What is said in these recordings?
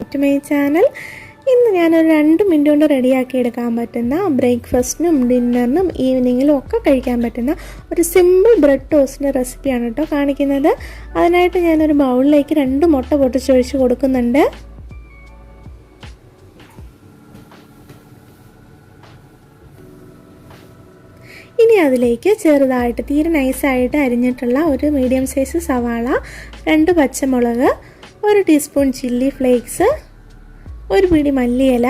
To my channel ഇന്ന് ഞാനൊരു രണ്ട് മിനിറ്റ് കൊണ്ട് റെഡിയാക്കി എടുക്കാൻ പറ്റുന്ന ബ്രേക്ക്ഫാസ്റ്റിനും ഡിന്നറിനും ഈവനിങ്ങിലും ഒക്കെ കഴിക്കാൻ പറ്റുന്ന ഒരു സിമ്പിൾ ബ്രെഡ് ടോസ്റ്റിന്റെ റെസിപ്പിയാണ് കേട്ടോ കാണിക്കുന്നത്. അതിനായിട്ട് ഞാനൊരു ബൗളിലേക്ക് രണ്ട് മുട്ട പൊട്ടിച്ചൊഴിച്ച് കൊടുക്കുന്നുണ്ട്. ഇനി അതിലേക്ക് ചെറുതായിട്ട് തീരെ നൈസായിട്ട് അരിഞ്ഞിട്ടുള്ള ഒരു മീഡിയം സൈസ് സവാള രണ്ട് പച്ചമുളക് ഒരു ടീസ്പൂൺ ചില്ലി ഫ്ലേക്സ് ഒരു പിടി മല്ലിയില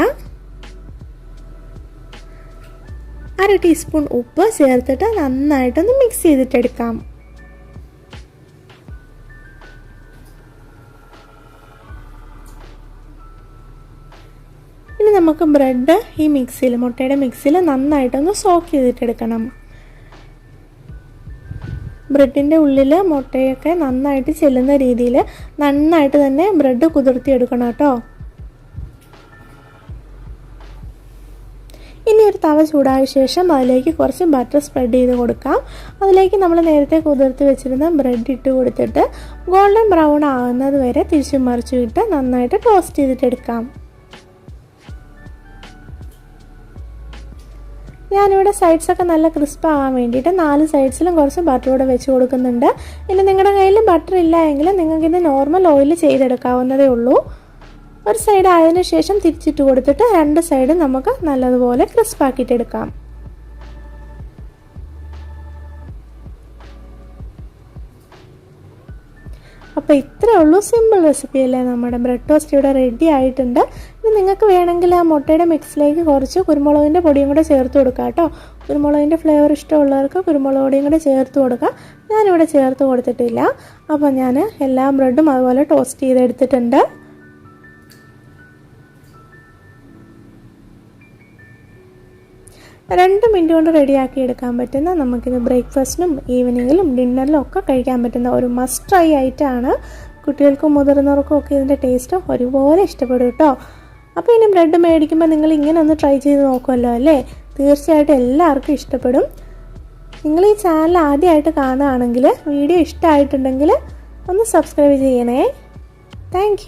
അര ടീസ്പൂൺ ഉപ്പ് ചേർത്തിട്ട് നന്നായിട്ടൊന്ന് മിക്സ് ചെയ്തിട്ടെടുക്കാം. ഇനി നമുക്ക് ബ്രെഡ് ഈ മിക്സിയിൽ മുട്ടയുടെ മിക്സിയിൽ നന്നായിട്ടൊന്ന് സോക്ക് ചെയ്തിട്ടെടുക്കണം. ബ്രെഡിന്റെ ഉള്ളിൽ മുട്ടയൊക്കെ നന്നായിട്ട് ചെല്ലുന്ന രീതിയിൽ നന്നായിട്ട് തന്നെ ബ്രെഡ് കുതിർത്തിയെടുക്കണം കേട്ടോ. ഇനി ഒരു തവ ചൂടായ ശേഷം അതിലേക്ക് കുറച്ച് ബട്ടർ സ്പ്രെഡ് ചെയ്ത് കൊടുക്കാം. അതിലേക്ക് നമ്മൾ നേരത്തെ കുതിർത്ത് വെച്ചിരുന്ന ബ്രെഡ് ഇട്ട് കൊടുത്തിട്ട് ഗോൾഡൻ ബ്രൗൺ ആകുന്നത് വരെ തിരിച്ചു മറിച്ചു ഇട്ട് നന്നായിട്ട് ടോസ്റ്റ് ചെയ്തിട്ടെടുക്കാം ഞാനിവിടെ സൈഡ്സൊക്കെ നല്ല ക്രിസ്പ് ആവാൻ വേണ്ടിയിട്ട് നാല് സൈഡ്സിലും കുറച്ച് ബട്ടർ കൂടെ വെച്ച് കൊടുക്കുന്നുണ്ട്. ഇനി നിങ്ങളുടെ കയ്യിൽ ബട്ടർ ഇല്ല എങ്കിൽ നിങ്ങൾക്കിത് നോർമൽ ഓയിൽ ചെയ്തെടുക്കാവുന്നതേ ഉള്ളൂ. ഒരു സൈഡ് ആയതിനു ശേഷം തിരിച്ചിട്ട് കൊടുത്തിട്ട് രണ്ട് സൈഡ് നമുക്ക് നല്ലതുപോലെ ക്രിസ്പ് അപ്പോൾ ഇത്രേ ഉള്ളൂ സിമ്പിൾ റെസിപ്പി അല്ലേ? നമ്മുടെ ബ്രെഡ് ടോസ്റ്റ് ഇവിടെ റെഡി ആയിട്ടുണ്ട്. ഇനി നിങ്ങൾക്ക് വേണമെങ്കിൽ ആ മുട്ടയുടെ മിക്സിലേക്ക് കുറച്ച് കുരുമുളകിന്റെ പൊടിയും കൂടെ ചേർത്ത് കൊടുക്കാം കേട്ടോ. കുരുമുളകിന്റെ ഫ്ലേവർ ഇഷ്ടമുള്ളവർക്ക് കുരുമുളക് പൊടിയും കൂടെ ചേർത്ത് കൊടുക്കാം. ഞാനിവിടെ ചേർത്ത് കൊടുത്തിട്ടില്ല. അപ്പോൾ ഞാൻ എല്ലാ ബ്രെഡും അതുപോലെ ടോസ്റ്റ് ചെയ്തെടുത്തിട്ടുണ്ട്. രണ്ട് മിനിറ്റ് കൊണ്ട് റെഡിയാക്കി എടുക്കാൻ പറ്റുന്ന നമുക്കിത് ബ്രേക്ക്ഫാസ്റ്റിനും ഈവനിങ്ങിലും ഡിന്നറിലും ഒക്കെ കഴിക്കാൻ പറ്റുന്ന ഒരു മസ്റ്റ് ട്രൈ ആയിട്ടാണ് കുട്ടികൾക്കും മുതിർന്നവർക്കും ഒക്കെ ഇതിന്റെ ടേസ്റ്റ് ഒരുപോലെ ഇഷ്ടപ്പെടും കേട്ടോ. അപ്പോൾ ഇനി ബ്രെഡ് മേടിക്കുമ്പോൾ നിങ്ങൾ ഇങ്ങനെ ഒന്ന് ട്രൈ ചെയ്ത് നോക്കുമല്ലോ അല്ലേ? തീർച്ചയായിട്ടും എല്ലാവർക്കും ഇഷ്ടപ്പെടും. നിങ്ങൾ ഈ ചാനൽ ആദ്യമായിട്ട് കാണുകയാണെങ്കിൽ വീഡിയോ ഇഷ്ടമായിട്ടുണ്ടെങ്കിൽ ഒന്ന് സബ്സ്ക്രൈബ് ചെയ്യണേ. താങ്ക്